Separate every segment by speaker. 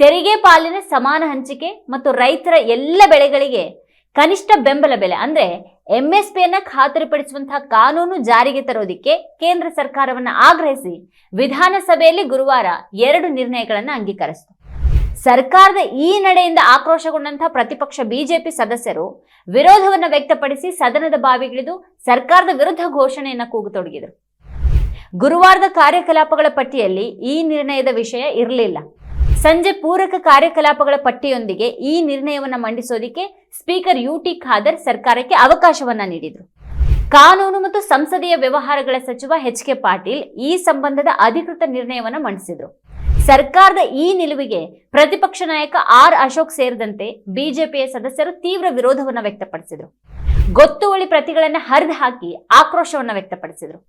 Speaker 1: ತೆರಿಗೆ ಪಾಲಿನ ಸಮಾನ ಹಂಚಿಕೆ ಮತ್ತು ರೈತರ ಎಲ್ಲ ಬೆಳೆಗಳಿಗೆ ಕನಿಷ್ಠ ಬೆಂಬಲ ಬೆಲೆ, ಅಂದ್ರೆ ಎಂಎಸ್ಪಿಯನ್ನ ಖಾತರಿಪಡಿಸುವಂತಹ ಕಾನೂನು ಜಾರಿಗೆ ತರೋದಿಕ್ಕೆ ಕೇಂದ್ರ ಸರ್ಕಾರವನ್ನ ಆಗ್ರಹಿಸಿ ವಿಧಾನಸಭೆಯಲ್ಲಿ ಗುರುವಾರ ಎರಡು ನಿರ್ಣಯಗಳನ್ನು ಅಂಗೀಕರಿಸಿತು. ಸರ್ಕಾರದ ಈ ನಡೆಯಿಂದ ಆಕ್ರೋಶಗೊಂಡಂತಹ ಪ್ರತಿಪಕ್ಷ ಬಿಜೆಪಿ ಸದಸ್ಯರು ವಿರೋಧವನ್ನ ವ್ಯಕ್ತಪಡಿಸಿ ಸದನದ ಬಾವಿಗಿಳಿದು ಸರ್ಕಾರದ ವಿರುದ್ಧ ಘೋಷಣೆಯನ್ನ ಕೂಗತೊಡಗಿದರು ಗುರುವಾರದ ಕಾರ್ಯಕಲಾಪಗಳ ಪಟ್ಟಿಯಲ್ಲಿ ಈ ನಿರ್ಣಯದ ವಿಷಯ ಇರಲಿಲ್ಲ. ಸಂಜೆ ಪೂರಕ ಕಾರ್ಯಕಲಾಪಗಳ ಪಟ್ಟಿಯೊಂದಿಗೆ ಈ ನಿರ್ಣಯವನ್ನ ಮಂಡಿಸೋದಿಕ್ಕೆ ಸ್ಪೀಕರ್ ಯು ಟಿ ಖಾದರ್ ಸರ್ಕಾರಕ್ಕೆ ಅವಕಾಶವನ್ನ ನೀಡಿದರು. ಕಾನೂನು ಮತ್ತು ಸಂಸದೀಯ ವ್ಯವಹಾರಗಳ ಸಚಿವ ಎಚ್ ಕೆ ಪಾಟೀಲ್ ಈ ಸಂಬಂಧದ ಅಧಿಕೃತ ನಿರ್ಣಯವನ್ನ ಮಂಡಿಸಿದರು. ಸರ್ಕಾರದ ಈ ನಿಲುವಿಗೆ ಪ್ರತಿಪಕ್ಷ ನಾಯಕ ಆರ್ ಅಶೋಕ್ ಸೇರಿದಂತೆ ಬಿಜೆಪಿಯ ಸದಸ್ಯರು ತೀವ್ರ ವಿರೋಧವನ್ನ ವ್ಯಕ್ತಪಡಿಸಿದರು. ಗೊತ್ತುವಳಿ ಪ್ರತಿಗಳನ್ನ ಹರಿದು ಹಾಕಿ ಆಕ್ರೋಶವನ್ನ ವ್ಯಕ್ತಪಡಿಸಿದರು.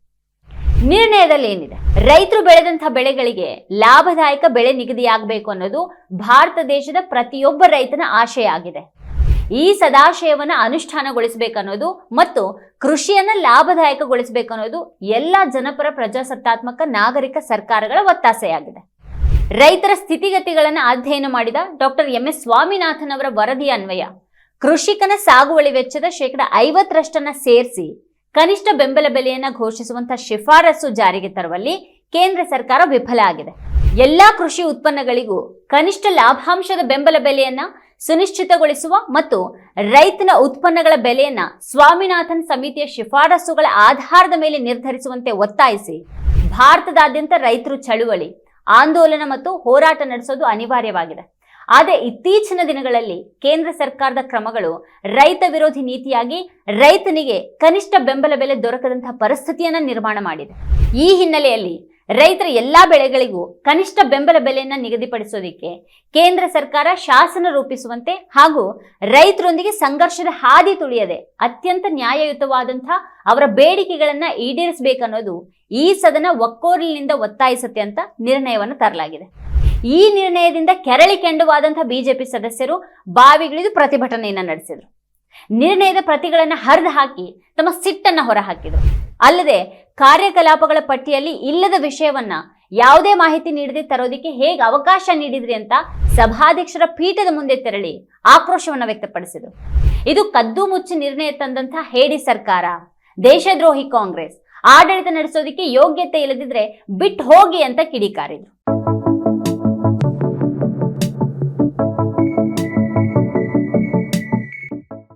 Speaker 1: ನಿರ್ಣಯದಲ್ಲಿ ಏನಿದೆ? ರೈತರು ಬೆಳೆದಂತಹ ಬೆಳೆಗಳಿಗೆ ಲಾಭದಾಯಕ ಬೆಳೆ ನಿಗದಿಯಾಗಬೇಕು ಅನ್ನೋದು ಭಾರತ ದೇಶದ ಪ್ರತಿಯೊಬ್ಬ ರೈತನ ಆಶಯ ಆಗಿದೆ. ಈ ಸದಾಶಯವನ್ನ ಅನುಷ್ಠಾನಗೊಳಿಸಬೇಕನ್ನೋದು ಮತ್ತು ಕೃಷಿಯನ್ನು ಲಾಭದಾಯಕಗೊಳಿಸಬೇಕು ಅನ್ನೋದು ಎಲ್ಲ ಜನಪರ ಪ್ರಜಾಸತ್ತಾತ್ಮಕ ನಾಗರಿಕ ಸರ್ಕಾರಗಳ ಒತ್ತಾಸೆಯಾಗಿದೆ. ರೈತರ ಸ್ಥಿತಿಗತಿಗಳನ್ನು ಅಧ್ಯಯನ ಮಾಡಿದ ಡಾಕ್ಟರ್ ಎಂ ಎಸ್ ಸ್ವಾಮಿನಾಥನ್ ಅವರ ವರದಿ ಅನ್ವಯ, ಕೃಷಿಕನ ಸಾಗುವಳಿ ವೆಚ್ಚದ ಶೇಕಡ ಐವತ್ತರಷ್ಟನ್ನ ಸೇರಿಸಿ ಕನಿಷ್ಠ ಬೆಂಬಲ ಬೆಲೆಯನ್ನ ಘೋಷಿಸುವಂತಹ ಶಿಫಾರಸು ಜಾರಿಗೆ ತರುವಲ್ಲಿ ಕೇಂದ್ರ ಸರ್ಕಾರ ವಿಫಲ ಆಗಿದೆ. ಎಲ್ಲಾ ಕೃಷಿ ಉತ್ಪನ್ನಗಳಿಗೂ ಕನಿಷ್ಠ ಲಾಭಾಂಶದ ಬೆಂಬಲ ಬೆಲೆಯನ್ನ ಸುನಿಶ್ಚಿತಗೊಳಿಸುವ ಮತ್ತು ರೈತನ ಉತ್ಪನ್ನಗಳ ಬೆಲೆಯನ್ನ ಸ್ವಾಮಿನಾಥನ್ ಸಮಿತಿಯ ಶಿಫಾರಸುಗಳ ಆಧಾರದ ಮೇಲೆ ನಿರ್ಧರಿಸುವಂತೆ ಒತ್ತಾಯಿಸಿ ಭಾರತದಾದ್ಯಂತ ರೈತರು ಚಳುವಳಿ, ಆಂದೋಲನ ಮತ್ತು ಹೋರಾಟ ನಡೆಸೋದು ಅನಿವಾರ್ಯವಾಗಿದೆ. ಆದರೆ ಇತ್ತೀಚಿನ ದಿನಗಳಲ್ಲಿ ಕೇಂದ್ರ ಸರ್ಕಾರದ ಕ್ರಮಗಳು ರೈತ ವಿರೋಧಿ ನೀತಿಯಾಗಿ ರೈತನಿಗೆ ಕನಿಷ್ಠ ಬೆಂಬಲ ಬೆಲೆ ದೊರಕದಂತಹ ಪರಿಸ್ಥಿತಿಯನ್ನು ನಿರ್ಮಾಣ ಮಾಡಿದೆ. ಈ ಹಿನ್ನೆಲೆಯಲ್ಲಿ ರೈತರ ಎಲ್ಲಾ ಬೆಳೆಗಳಿಗೂ ಕನಿಷ್ಠ ಬೆಂಬಲ ಬೆಲೆಯನ್ನು ನಿಗದಿಪಡಿಸೋದಿಕ್ಕೆ ಕೇಂದ್ರ ಸರ್ಕಾರ ಶಾಸನ ರೂಪಿಸುವಂತೆ ಹಾಗೂ ರೈತರೊಂದಿಗೆ ಸಂಘರ್ಷದ ಹಾದಿ ತುಳಿಯದೆ ಅತ್ಯಂತ ನ್ಯಾಯಯುತವಾದಂಥ ಅವರ ಬೇಡಿಕೆಗಳನ್ನು ಈಡೇರಿಸಬೇಕನ್ನೋದು ಈ ಸದನ ಒಕ್ಕೋರಿನಿಂದ ಒತ್ತಾಯಿಸುತ್ತೆ ಅಂತ ನಿರ್ಣಯವನ್ನು ತರಲಾಗಿದೆ. ಈ ನಿರ್ಣಯದಿಂದ ಕೆರಳಿ ಕೆಂಡುವಾದಂತಹ ಬಿಜೆಪಿ ಸದಸ್ಯರು ಬಾವಿಗಿಳಿದು ಪ್ರತಿಭಟನೆಯನ್ನ ನಡೆಸಿದರು. ನಿರ್ಣಯದ ಪ್ರತಿಗಳನ್ನ ಹರಿದು ಹಾಕಿ ತಮ್ಮ ಸಿಟ್ಟನ್ನ ಹೊರಹಾಕಿದರು. ಅಲ್ಲದೆ ಕಾರ್ಯಕಲಾಪಗಳ ಪಟ್ಟಿಯಲ್ಲಿ ಇಲ್ಲದ ವಿಷಯವನ್ನ ಯಾವುದೇ ಮಾಹಿತಿ ನೀಡದೆ ತರೋದಿಕ್ಕೆ ಹೇಗೆ ಅವಕಾಶ ನೀಡಿದ್ರಿ ಅಂತ ಸಭಾಧ್ಯಕ್ಷರ ಪೀಠದ ಮುಂದೆ ತೆರಳಿ ಆಕ್ರೋಶವನ್ನ ವ್ಯಕ್ತಪಡಿಸಿದರು. ಇದು ಕದ್ದು ಮುಚ್ಚಿ ನಿರ್ಣಯ ತಂದಂತಹ ಹೇಡಿ ಸರ್ಕಾರ, ದೇಶದ್ರೋಹಿ ಕಾಂಗ್ರೆಸ್, ಆಡಳಿತ ನಡೆಸೋದಿಕ್ಕೆ ಯೋಗ್ಯತೆ ಇಲ್ಲದಿದ್ರೆ ಬಿಟ್ಟು ಹೋಗಿ ಅಂತ ಕಿಡಿಕಾರಿದ್ರು.